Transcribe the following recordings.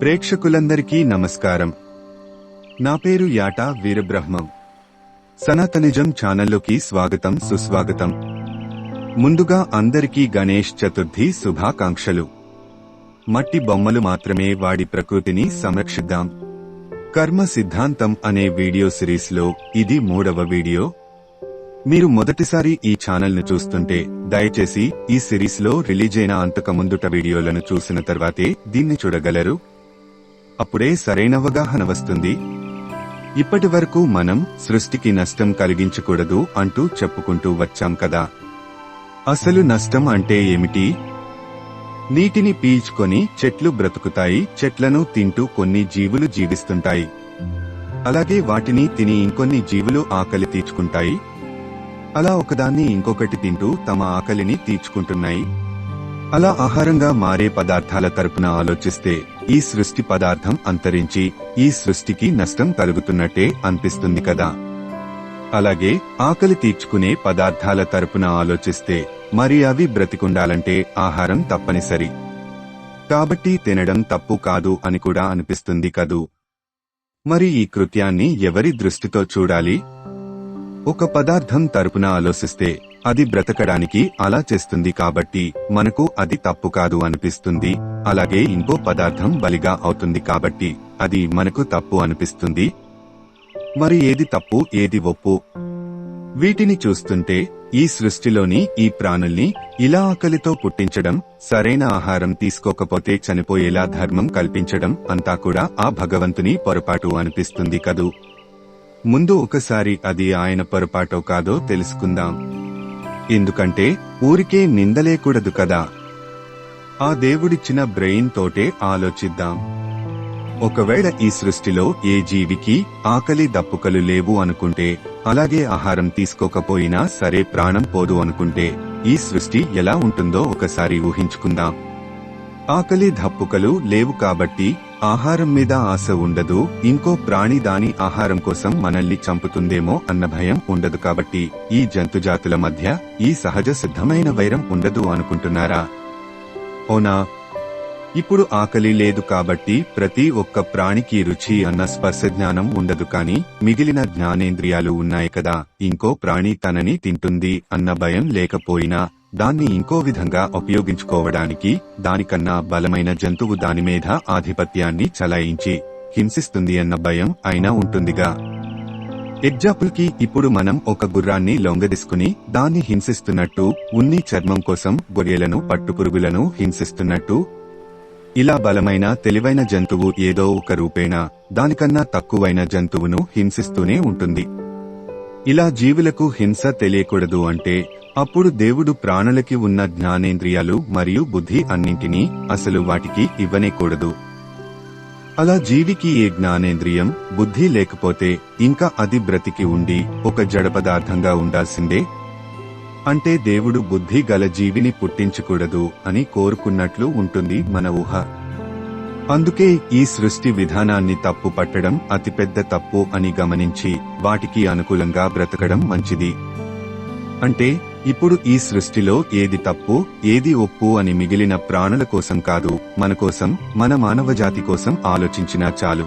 ప్రేక్షకులందరికీ నమస్కారం. నా పేరు యాటా వీరబ్రహ్మం. సనాతనిజం ఛానల్లోకి స్వాగతం సుస్వాగతం. ముందుగా అందరికీ గణేష్ చతుర్థి శుభాకాంక్షలు. మట్టి బొమ్మలు మాత్రమే వాడి ప్రకృతిని సంరక్షిద్దాం. కర్మ సిద్ధాంతం అనే వీడియో సిరీస్లో ఇది మూడవ వీడియో. మీరు మొదటిసారి ఈ ఛానల్ను చూస్తుంటే దయచేసి ఈ సిరీస్లో రిలీజ్ అయిన ముందుట వీడియోలను చూసిన తర్వాతే దీన్ని చూడగలరు. అప్పుడే సరైన అవగాహన వస్తుంది. ఇప్పటి వరకు మనం సృష్టికి నష్టం కలిగించకూడదు అంటూ చెప్పుకుంటూ వచ్చాం కదా. అసలు నష్టం అంటే ఏమిటి? నీటిని పీల్చుకొని చెట్లు బ్రతుకుతాయి చెట్లను తింటూ కొన్ని జీవులు జీవిస్తుంటాయి. అలాగే వాటిని తిని ఇంకొన్ని జీవులు ఆకలి తీర్చుకుంటాయి. అలా ఒకదాన్ని ఇంకొకటి తింటూ తమ ఆకలిని తీర్చుకుంటున్నాయి. అలా ఆహారంగా మారే పదార్థాల తరపున ఆలోచిస్తే ఈ సృష్టి పదార్థం అంతరించి ఈ సృష్టికి నష్టం కలుగుతున్నట్టే అనిపిస్తుంది కదా. అలాగే ఆకలి తీర్చుకునే పదార్థాల తరపున ఆలోచిస్తే మరి అవి బ్రతికుండాలంటే ఆహారం తప్పనిసరి. కాబట్టి తినడం తప్పు కాదు అని కూడా అనిపిస్తుంది కదూ. మరి ఈ కృత్యాన్ని ఎవరి దృష్టితో చూడాలి? ఒక పదార్థం తరపున ఆలోచిస్తే అది బ్రతకడానికి అలా చేస్తుంది కాబట్టి మనకు అది తప్పు కాదు అనిపిస్తుంది. అలాగే ఇంకో పదార్థం బలిగా అవుతుంది కాబట్టి అది మనకు తప్పు అనిపిస్తుంది. మరి ఏది తప్పు ఏది ఒప్పు? వీటిని చూస్తుంటే ఈ సృష్టిలోని ఈ ప్రాణుల్ని ఇలా ఆకలితో పుట్టించడం సరైన ఆహారం తీసుకోకపోతే చనిపోయేలా ధర్మం కల్పించడం అంతా కూడా ఆ భగవంతుని పొరపాటు అనిపిస్తుంది కదూ? ముందు ఒకసారి అది ఆయన పొరపాటో కాదో తెలుసుకుందాం. ఎందుకంటే ఊరికే నిందలేకూడదు కదా. ఆ దేవుడిచ్చిన బ్రెయిన్ తోటే ఆలోచిద్దాం. ఒకవేళ ఈ సృష్టిలో ఏ జీవికి ఆకలి దప్పుకలు లేవు అనుకుంటే అలాగే ఆహారం తీసుకోకపోయినా సరే ప్రాణం పోదు అనుకుంటే ఈ సృష్టి ఎలా ఉంటుందో ఒకసారి ఊహించుకుందాం. ఆకలి దప్పుకలు లేవు కాబట్టి ఆహారం మీద ఆశ ఉండదు ఇంకో ప్రాణి దాని ఆహారం కోసం మనల్ని చంపుతుందేమో అన్న భయం ఉండదు కాబట్టి ఈ జంతుజాతుల మధ్య ఈ సహజ సిద్ధమైన వైరం ఉండదు అనుకుంటున్నారా? ఓనా ఇప్పుడు ఆకలి లేదు కాబట్టి ప్రతి ఒక్క ప్రాణికి రుచి అన్న స్పర్శ జ్ఞానం ఉండదు కాని మిగిలిన జ్ఞానేంద్రియాలు ఉన్నాయి కదా ఇంకో ప్రాణి తనని తింటుంది అన్న భయం లేకపోయినా దాన్ని ఇంకో విధంగా ఉపయోగించుకోవడానికి దానికన్నా బలమైన జంతువు దాని మీద ఆధిపత్యాన్ని చలాయించి హింసిస్తుంది అన్న భయం అయినా ఉంటుందిగా. ఎగ్జాంపుల్కి ఇప్పుడు మనం ఒక గుర్రాన్ని లొంగదీసుకుని దాన్ని హింసిస్తున్నట్టు ఉన్ని చర్మం కోసం గొర్రెలను పట్టుపురుగులను హింసిస్తున్నట్టు ఇలా బలమైన తెలివైన జంతువు ఏదో ఒక రూపేణా దానికన్నా తక్కువైన జంతువును హింసిస్తూనే ఉంటుంది. ఇలా జీవులకు హింస తెలియకూడదు అంటే అప్పుడు దేవుడు ప్రాణులకి ఉన్న జ్ఞానేంద్రియాలు మరియు బుద్ధి అన్నింటినీ అసలు వాటికి ఇవ్వనేకూడదు. అలా జీవికి ఏ జ్ఞానేంద్రియం బుద్ధి లేకపోతే ఇంకా అది బ్రతికి ఉండి ఒక జడ పదార్థంగా ఉండాల్సిందే? అంటే దేవుడు బుద్ధి గల జీవిని పుట్టించకూడదు అని కోరుకున్నట్లు ఉంటుంది మన ఊహ. అందుకే ఈ సృష్టి విధానాన్ని తప్పు పట్టడం అతిపెద్ద తప్పు అని గమనించి వాటికి అనుకూలంగా బ్రతకడం మంచిది. అంటే ఇప్పుడు ఈ సృష్టిలో ఏది తప్పు ఏది ఒప్పు అని మిగిలిన ప్రాణుల కోసం కాదు మన కోసం మన మానవజాతి కోసం ఆలోచించినా చాలు.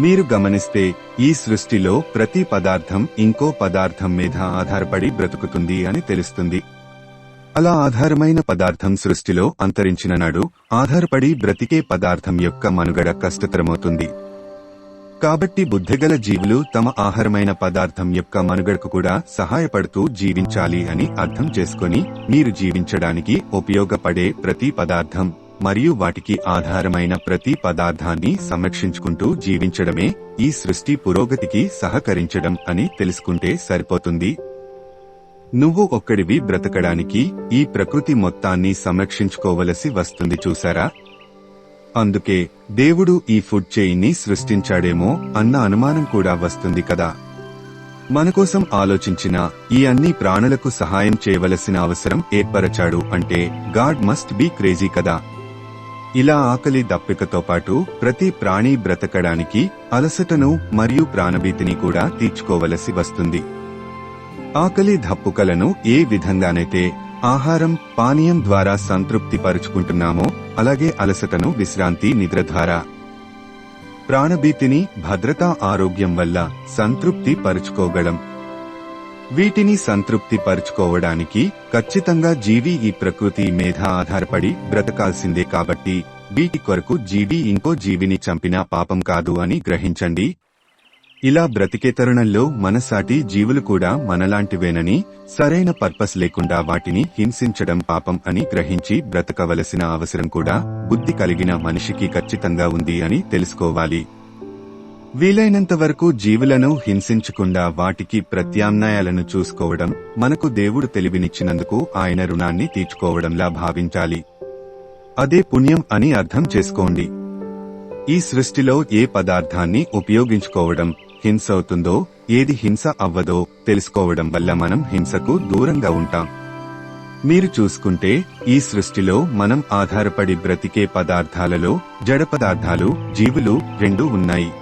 మీరు గమనిస్తే ఈ సృష్టిలో ప్రతి పదార్థం ఇంకో పదార్థం మీద ఆధారపడి బ్రతుకుతుంది అని తెలుస్తుంది. అలా ఆధారమైన పదార్థం సృష్టిలో అంతరించిన నాడు ఆధారపడి బ్రతికే పదార్థం యొక్క మనుగడ కష్టతరమవుతుంది. కాబట్టి బుద్ధిగల జీవులు తమ ఆహారమైన పదార్థం యొక్క మనుగడకు కూడా సహాయపడుతూ జీవించాలి అని అర్థం చేసుకొని మీరు జీవించడానికి ఉపయోగపడే ప్రతి పదార్థం మరియు వాటికి ఆధారమైన ప్రతి పదార్థాన్ని సంరక్షించుకుంటూ జీవించడమే ఈ సృష్టి పురోగతికి సహకరించడం అని తెలుసుకుంటే సరిపోతుంది. నువ్వు ఒక్కడివి బ్రతకడానికి ఈ ప్రకృతి మొత్తాన్ని సంరక్షించుకోవలసి వస్తుంది చూసారా? అందుకే దేవుడు ఈ ఫుడ్ చైన్ని సృష్టించాడేమో అన్న అనుమానం కూడా వస్తుంది కదా. మనకోసం ఆలోచించిన ఈ అన్ని ప్రాణులకు సహాయం చేయవలసిన అవసరం ఏర్పరచాడు అంటే గాడ్ మస్ట్ బీ క్రేజీ కదా. ఇలా ఆకలి దప్పికతో పాటు ప్రతి ప్రాణి బ్రతకడానికి అలసటను మరియు ప్రాణభీతిని కూడా తీర్చుకోవలసి వస్తుంది. ఆకలి దప్పుకలను ఏ విధంగానైతే ఆహారం పానీయం ద్వారా సంతృప్తి పరుచుకుంటున్నామో అలాగే అలసటను విశ్రాంతి నిద్ర ద్వారా ప్రాణభీతిని భద్రతా ఆరోగ్యం వల్ల సంతృప్తి పరుచుకోగలం. వీటిని సంతృప్తి పరుచుకోవడానికి ఖచ్చితంగా జీవి ఈ ప్రకృతి మీద ఆధారపడి బ్రతకాల్సిందే కాబట్టి వీటి కొరకు జీవి ఇంకో జీవిని చంపినా పాపం కాదు అని గ్రహించండి. ఇలా బ్రతికే తరుణంలో మనసాటి జీవులు కూడా మనలాంటివేనని సరైన పర్పస్ లేకుండా వాటిని హింసించడం పాపం అని గ్రహించి బ్రతకవలసిన అవసరం కూడా బుద్ధి కలిగిన మనిషికి ఖచ్చితంగా ఉంది అని తెలుసుకోవాలి. వీలైనంత వరకు జీవులను హింసించకుండా వాటికి ప్రత్యామ్నాయాలను చూసుకోవడం మనకు దేవుడు తెలివినిచ్చినందుకు ఆయన రుణాన్ని తీర్చుకోవడంలా భావించాలి. అదే పుణ్యం అని అర్థం చేసుకోండి. ఈ సృష్టిలో ఏ పదార్థాన్ని ఉపయోగించుకోవడం హింస అవుతుందో ఏది హింస అవ్వదో తెలుసుకోవడం వల్ల మనం హింసకు దూరంగా ఉంటాం. మీరు చూసుకుంటే ఈ సృష్టిలో మనం ఆధారపడి బ్రతికే పదార్థాలలో జడ పదార్థాలు జీవులు రెండు ఉన్నాయి.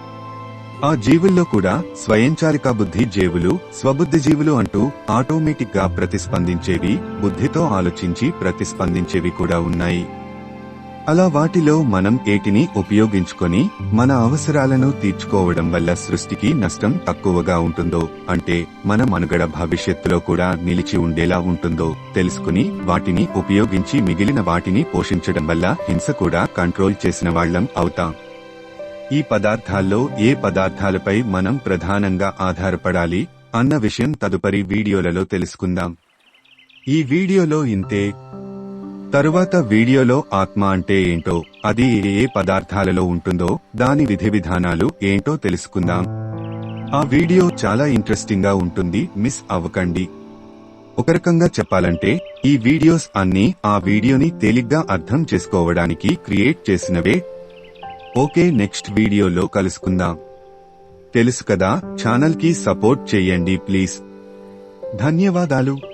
ఆ జీవుల్లో కూడా స్వయంచాలిక బుద్ధి జీవులు స్వబుద్ధి జీవులు అంటూ ఆటోమేటిక్గా ప్రతిస్పందించేవి బుద్ధితో ఆలోచించి ప్రతిస్పందించేవి కూడా ఉన్నాయి. అలా వాటిలో మనం ఏటిని ఉపయోగించుకొని మన అవసరాలను తీర్చుకోవడం వల్ల సృష్టికి నష్టం తక్కువగా ఉంటుందో అంటే మన మనుగడ భవిష్యత్తులో కూడా నిలిచి ఉండేలా ఉంటుందో తెలుసుకుని వాటిని ఉపయోగించి మిగిలిన వాటిని పోషించడం వల్ల హింస కూడా కంట్రోల్ చేసిన వాళ్ళం అవుతాం. ఈ పదార్థాల్లో ఏ పదార్థాలపై మనం ప్రధానంగా ఆధారపడాలి అన్న విషయం తదుపరి వీడియోలలో తెలుసుకుందాం. ఈ వీడియోలో ఇంతే తరువాత వీడియోలో ఆత్మ అంటే ఏంటో అది ఏ పదార్థాలలో ఉంటుందో దాని విధి విధానాలు ఏంటో తెలుసుకుందాం. ఆ వీడియో చాలా ఇంట్రెస్టింగ్గా ఉంటుంది మిస్ అవ్వకండి. ఒక రకంగా చెప్పాలంటే ఈ వీడియోస్ అన్ని ఆ వీడియోని తేలిగ్గా అర్థం చేసుకోవడానికి క్రియేట్ చేసినవే. ఓకే నెక్స్ట్ వీడియోలో కలుసుకుందాం. తెలుసు కదా ఛానల్కి సపోర్ట్ చేయండి ప్లీజ్. ధన్యవాదాలు.